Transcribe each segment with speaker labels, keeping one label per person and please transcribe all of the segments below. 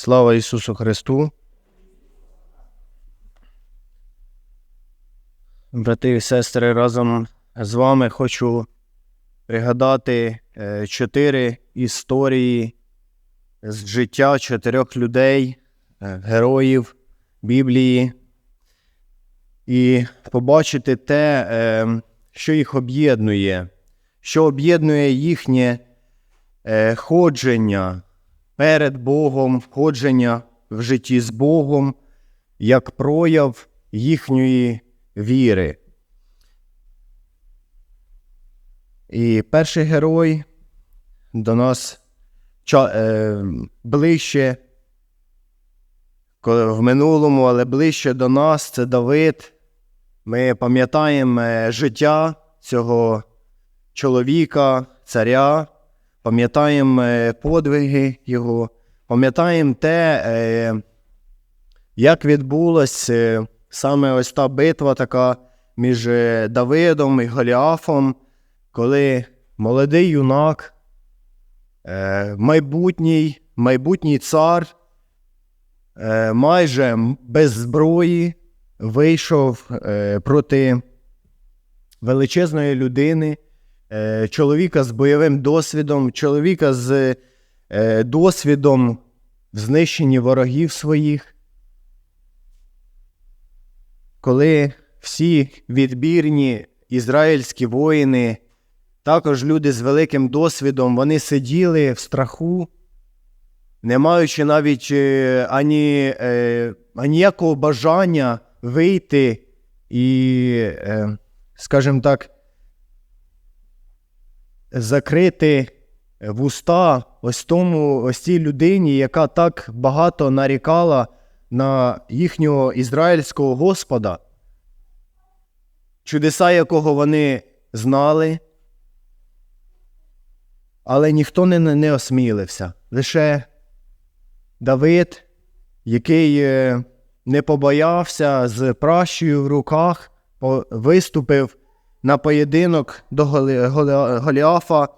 Speaker 1: Слава Ісусу Христу. Брати і сестри, разом з вами хочу пригадати е, чотири історії з життя чотирьох людей, е, героїв Біблії, і побачити те, е, що їх об'єднує, що об'єднує їхнє ходження перед Богом, входження в житті з Богом як прояв їхньої віри. І перший герой до нас е, ближче в минулому, але ближче до нас це Давид. Ми пам'ятаємо е, життя цього чоловіка, царя, пам'ятаємо е, подвиги його, пам'ятаємо те, е, як відбулася е, саме ось та битва така між Давидом і Голіафом, коли молодий юнак, майбутній, майбутній цар, майже без зброї вийшов проти величезної людини, чоловіка з бойовим досвідом, чоловіка з е, досвідом в знищенні ворогів своїх. Коли всі відбірні ізраїльські воїни, також люди з великим досвідом, вони сиділи в страху, не маючи навіть е, ані, е, аніякого бажання вийти і, е, скажімо так, закрити вуста ось тому, ось цій людині, яка так багато нарікала на їхнього ізраїльського Господа, чудеса якого вони знали, але ніхто не, не осмілився. Лише Давид, який е, не побоявся з пращею в руках, виступив на поєдинок до Голі- Голі- Голіафа,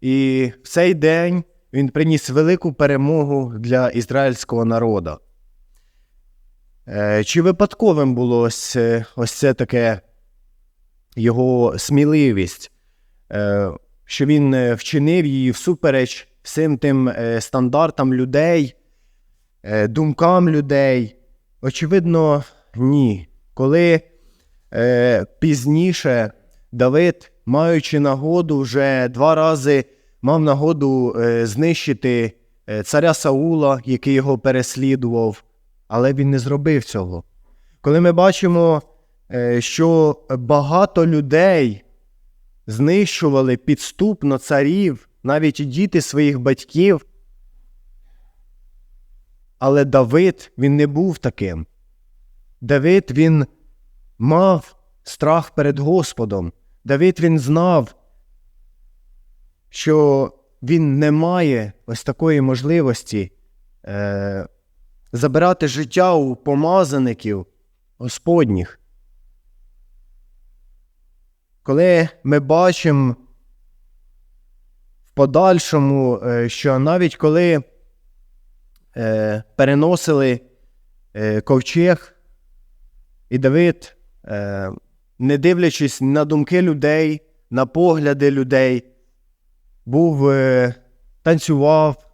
Speaker 1: і в цей день він приніс велику перемогу для ізраїльського народу. Е, Чи випадковим було ось, е, ось це таке його сміливість, е, що він вчинив її всупереч всім тим стандартам людей, думкам людей? Очевидно, ні. Коли пізніше Давид, маючи нагоду, вже два рази мав нагоду е, знищити е, царя Саула, який його переслідував, але він не зробив цього. Коли ми бачимо, е, що багато людей знищували підступно царів, навіть діти своїх батьків, але Давид він не був таким. Давид він мав страх перед Господом. Давид він знав, що він не має ось такої можливості е, забирати життя у помазаників Господніх. Коли ми бачимо в подальшому, е, що навіть коли е, переносили е, ковчег, і Давид, е, не дивлячись на думки людей, на погляди людей, був, е, танцював,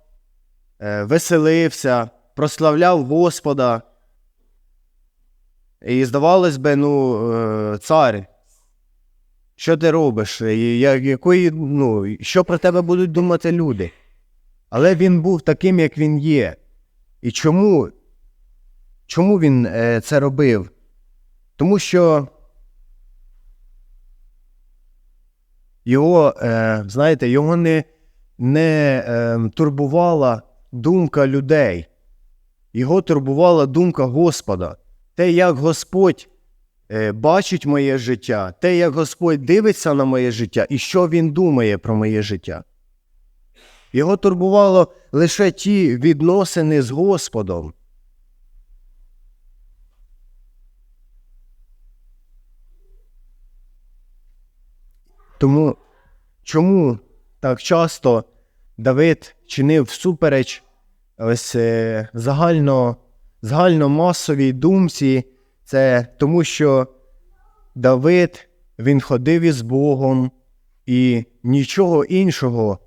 Speaker 1: е, веселився, прославляв Господа. І здавалось би, ну, е, цар, що ти робиш? Якої, ну, що про тебе будуть думати люди? Але він був таким, як він є. І чому, чому він це робив? Тому що його, е, знаєте, його не, не е, турбувала думка людей. Його турбувала думка Господа. Те, як Господь е, бачить моє життя, те, як Господь дивиться на моє життя і що Він думає про моє життя. Його турбувало лише ті відносини з Господом. Тому чому так часто Давид чинив всупереч ось е, загально, загальномасовій думці, це тому, що Давид він ходив із Богом, і нічого іншого,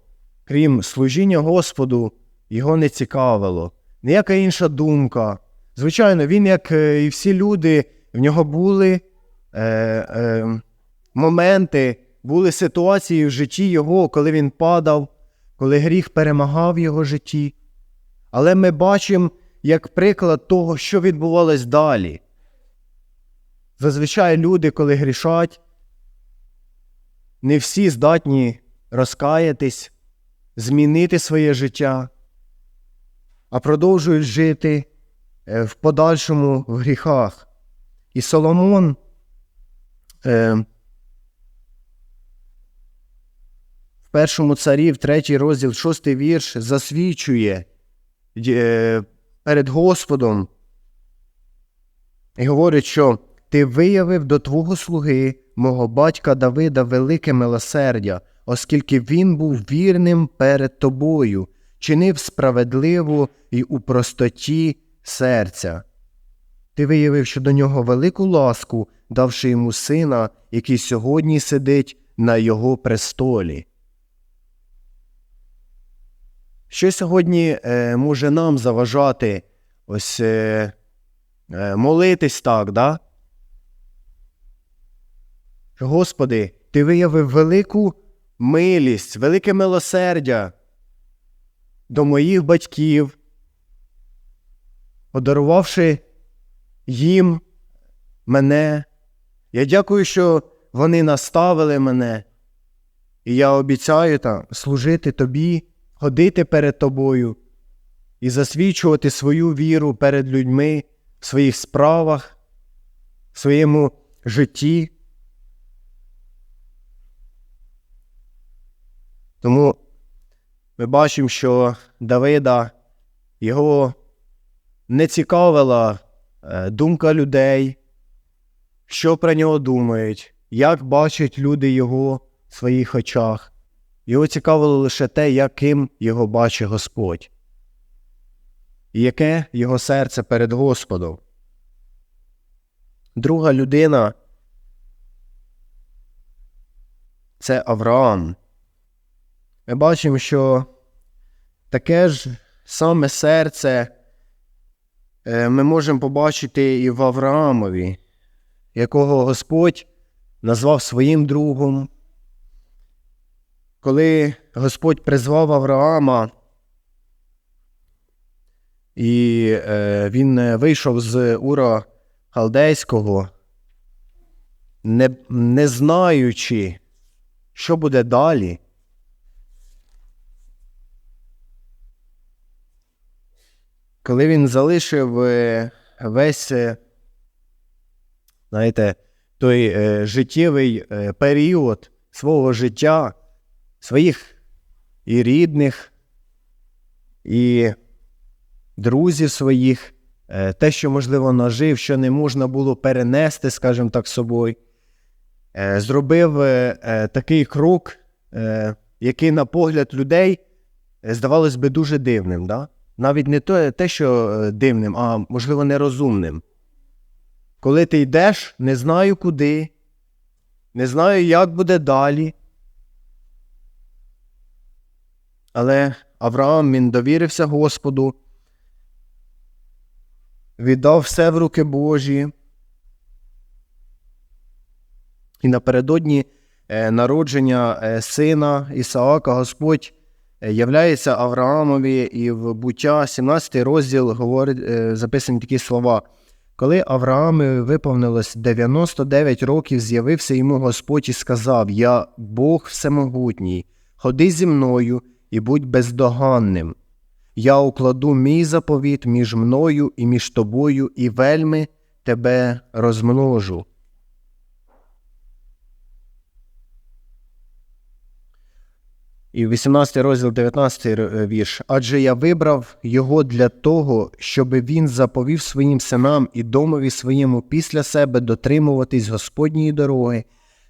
Speaker 1: крім служіння Господу, його не цікавило. Ніяка інша думка. Звичайно, він, як е, і всі люди, в нього були е, е, моменти, були ситуації в житті його, коли він падав, коли гріх перемагав його житті. Але ми бачимо як приклад того, що відбувалось далі. Зазвичай люди, коли грішать, не всі здатні розкаятись, змінити своє життя, а продовжують жити е, в подальшому в гріхах. І Соломон е, в першому царів, третій розділ, шостий вірш, засвідчує е, перед Господом і говорить, що ти виявив до твого слуги, мого батька Давида, велике милосердя, оскільки він був вірним перед тобою, чинив справедливо і у простоті серця. Ти виявив щодо нього велику ласку, давши йому сина, який сьогодні сидить на його престолі. Що сьогодні е, може нам заважати ось е, е, молитись так, да? Господи, Ти виявив велику милість, велике милосердя до моїх батьків, подарувавши їм мене. Я дякую, що вони наставили мене, і я обіцяю там служити тобі, ходити перед тобою і засвідчувати свою віру перед людьми в своїх справах, в своєму житті. Тому ми бачимо, що Давида його не цікавила е, думка людей, що про нього думають, як бачать люди його в своїх очах. Його цікавило лише те, яким його бачить Господь, і яке його серце перед Господом. Друга людина це Авраам. Ми бачимо, що таке ж саме серце е, ми можемо побачити і в Авраамові, якого Господь назвав своїм другом. Коли Господь призвав Авраама, і е, він вийшов з Ура Халдейського, не, не знаючи, що буде далі. Коли він залишив е, весь, е, знаєте, той е, життєвий період свого життя, своїх і рідних, і друзів своїх, те, що, можливо, нажив, що не можна було перенести, скажімо так, собою, зробив такий крок, який, на погляд людей, здавалось би, дуже дивним. Да? навіть не те, що е, дивним, а можливо нерозумним. Коли ти йдеш, не знаю куди, не знаю, як буде далі. Але Авраам він довірився Господу, віддав все в руки Божі. І напередодні е, народження е, сина Ісаака Господь Е, являється Авраамові, і в буття 17 розділ говорить, записані такі слова. Коли Авраамові виповнилось 99 років, з'явився йому Господь і сказав: Я Бог Всемогутній, ходи зі мною і будь бездоганним. Я укладу мій заповіт між мною і між тобою, і вельми тебе розмножу. І 18 розділ, 19 е, вірш. Адже я вибрав його для того, щоб він заповів своїм синам і домові своєму після себе дотримуватись Господньої дороги,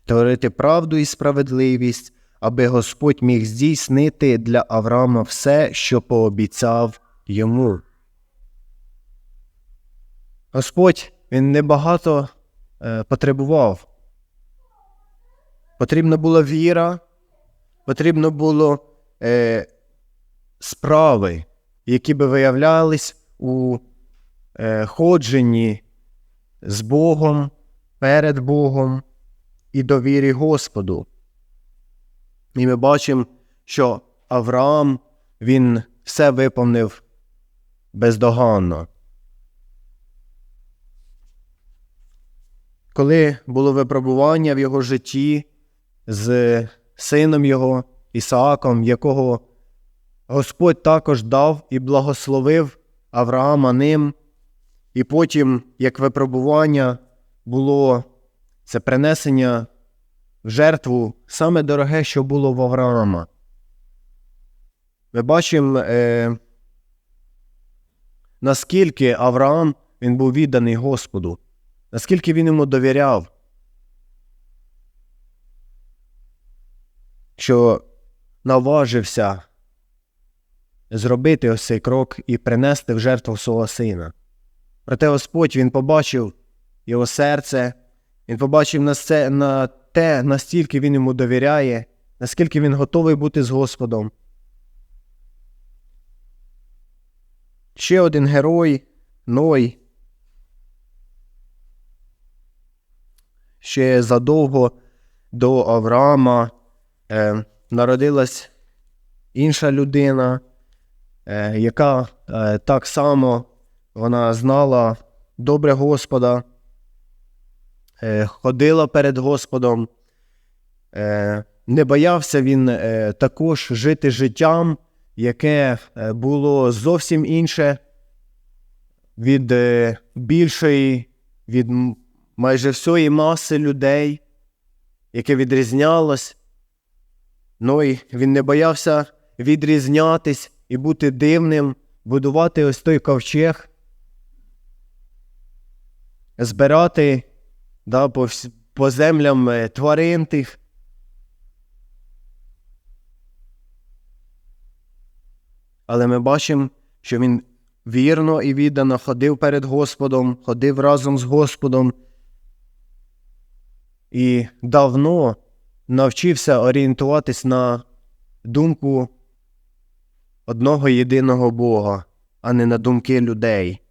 Speaker 1: творити правду і справедливість, аби Господь міг здійснити для Авраама все, що пообіцяв йому. Господь він небагато е, потребував. Потрібна була віра, потрібно було е, справи, які би виявлялись у е, ходженні з Богом, перед Богом і довірі Господу. І ми бачимо, що Авраам він все виповнив бездоганно. Коли було випробування в його житті з сином його Ісааком, якого Господь також дав і благословив Авраама ним, і потім, як випробування, було це принесення в жертву саме дороге, що було в Авраама. Ми бачимо, е, наскільки Авраам він був відданий Господу, наскільки він йому довіряв, що наважився зробити ось цей крок і принести в жертву свого сина. Проте Господь він побачив його серце, він побачив на, це, на те, настільки він йому довіряє, наскільки він готовий бути з Господом. Ще один герой Ной. Ще задовго до Авраама е, народилась інша людина, е, яка е, так само вона знала добре Господа, ходила перед Господом. Е, не боявся він е, також жити життям, яке е, було зовсім інше від е, більшої, від майже всієї маси людей, яке відрізнялось. Ну і він не боявся відрізнятись і бути дивним, будувати ось той ковчег, збирати да, по, по землям е, тварин тих. Але ми бачимо, що він вірно і віддано ходив перед Господом, ходив разом з Господом і давно навчився орієнтуватись на думку одного єдиного Бога, а не на думки людей.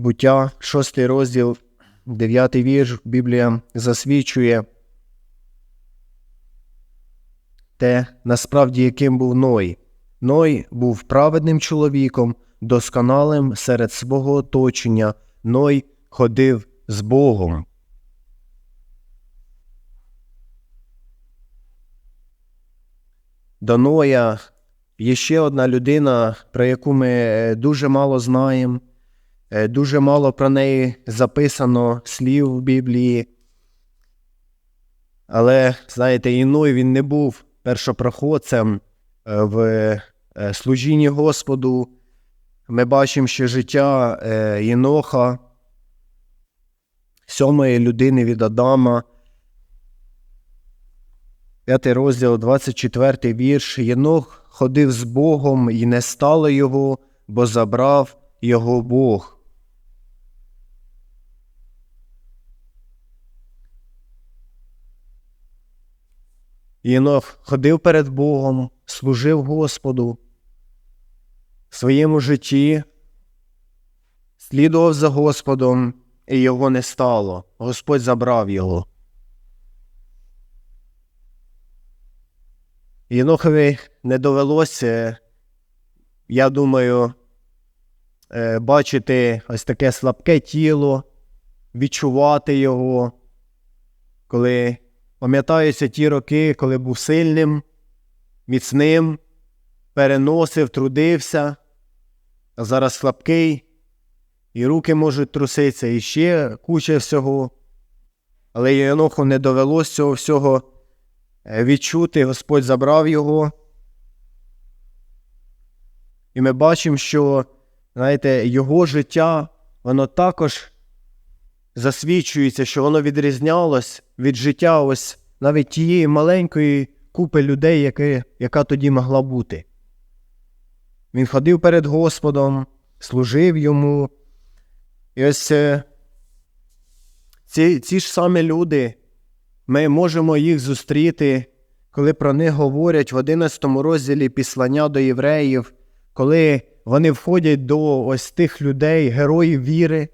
Speaker 1: Буття, шостий розділ, дев'ятий вірш, Біблія засвідчує те, насправді, яким був Ной. Ной був праведним чоловіком, досконалим серед свого оточення. Ной ходив з Богом. До Ноя є ще одна людина, про яку ми е, дуже мало знаємо, дуже мало про неї записано слів в Біблії. Але, знаєте, і Ной він не був першопроходцем е, в е, служінні Господу. Ми бачимо, що життя е, Єноха, сьомої людини від Адама, п'ятий розділ, 24 вірш. Єнох ходив з Богом, і не стало його, бо забрав його Бог. Єнох ходив перед Богом, служив Господу в своєму житті, слідував за Господом, і його не стало. Господь забрав його. Єнохові не довелося, я думаю, е, бачити ось таке слабке тіло, відчувати його, коли пам'ятаються ті роки, коли був сильним, міцним, переносив, трудився, а зараз слабкий, і руки можуть труситися, і ще куча всього. Але Єноху не довелося цього всього е, відчути, Господь забрав його. І ми бачимо, що знаєте, його життя, воно також засвідчується, що воно відрізнялось від життя ось навіть тієї маленької купи людей, яке, яка тоді могла бути. Він ходив перед Господом, служив йому. І ось е, ці, ці ж самі люди, ми можемо їх зустріти, коли про них говорять в 11 розділі післання до євреїв, коли вони входять до ось тих людей, героїв віри.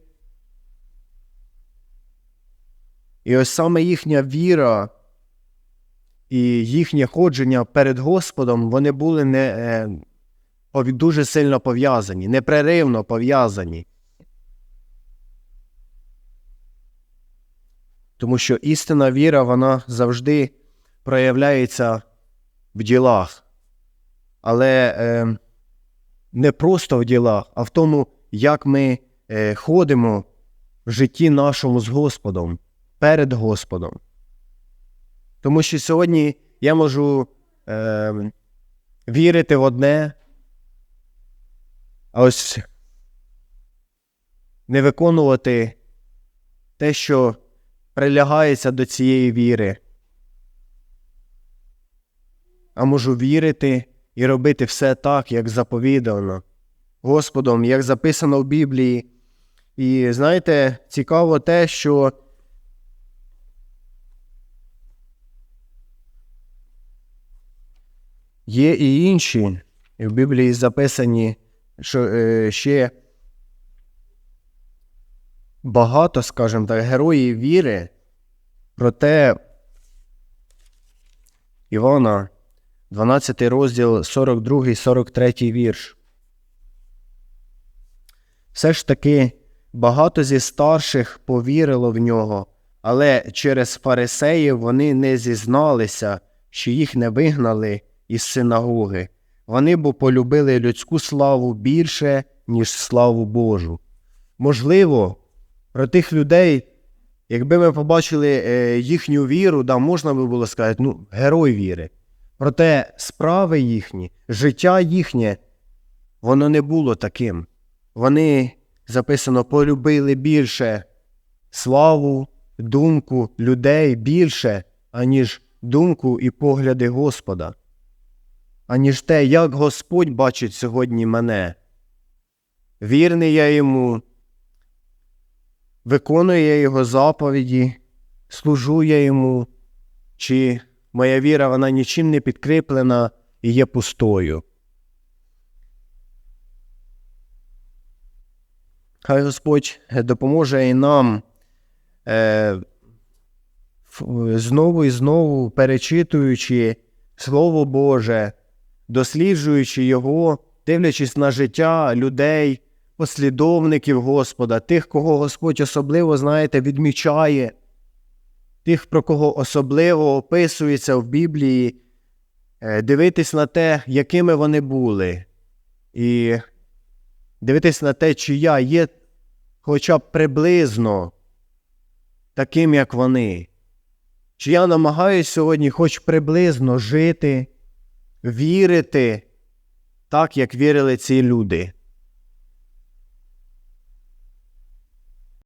Speaker 1: І ось саме їхня віра і їхнє ходження перед Господом, вони були не, е, дуже сильно пов'язані, непреривно пов'язані. Тому що істинна віра, вона завжди проявляється в ділах. Але е, не просто в ділах, а в тому, як ми е, ходимо в житті нашому з Господом, перед Господом. Тому що сьогодні я можу е, вірити в одне, а ось не виконувати те, що прилягається до цієї віри. А можу вірити і робити все так, як заповідано Господом, як записано в Біблії. І знаєте, цікаво те, що є і інші, в Біблії записані, що е, ще багато, скажімо так, героїв віри, проте Івана, 12 розділ, 42, 43 вірш. Все ж таки багато зі старших повірило в нього, але через фарисеїв вони не зізналися, що їх не вигнали із синагоги. Вони бо полюбили людську славу більше, ніж славу Божу. Можливо, про тих людей, якби ми побачили е, їхню віру, да, можна би було сказати, ну, герой віри. Проте справи їхні, життя їхнє, воно не було таким. Вони, записано, полюбили більше славу, думку людей більше, аніж думку і погляди Господа, аніж те, як Господь бачить сьогодні мене. Вірний я йому, виконую я його заповіді, служу я йому, чи моя віра вона нічим не підкріплена і є пустою. Хай Господь допоможе і нам е, знову і знову перечитуючи Слово Боже, досліджуючи його, дивлячись на життя людей, послідовників Господа, тих, кого Господь особливо, знаєте, відмічає, тих, про кого особливо описується в Біблії, е, дивитись на те, якими вони були, і дивитись на те, чи я є хоча б приблизно таким, як вони. Чи я намагаюся сьогодні хоч приблизно жити, вірити так, як вірили ці люди.